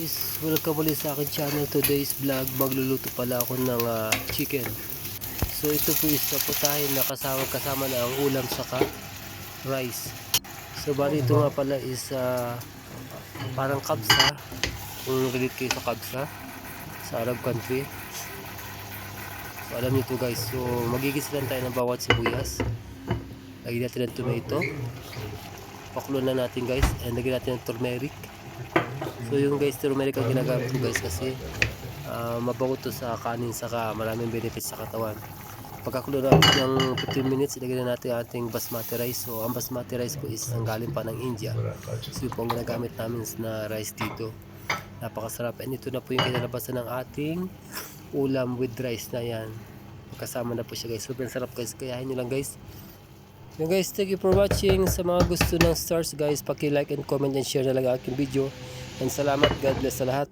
is welcome ulit sa akin channel. Today's vlog magluluto pala ako ng ah, chicken. So ito po is putahin na kasama kasama na ang ulam saka rice. So bali ito nga pala is ah, parang kabsa. Kung relate kayo sa kabsa sa Arab country. So alam niyo to guys. So magigis lang tayo ng bawat sibuyas. Lagyan natin ng tomato. Pakulo na natin guys. And lagyan natin ng turmeric So yung guys, turmeric ang ginagamit ko guys kasi ah, mabango to sa kanin saka maraming benefits sa katawan. Pagkakulo natin ng 15 minutes, ilagay na natin ang ating basmati rice. So ang basmati rice ko is ang galing pa ng India. So yung po ginagamit namin na rice dito. Napakasarap. And ito na po yung kinalabasan ng ating ulam with rice na yan. Kasama na po siya guys. Sobrang sarap guys. Kayahin nyo lang guys. Yung guys, thank you for watching. Sa mga gusto ng stars guys, paki-like and comment and share na lang ang aking video. انسلامت قد لسلهات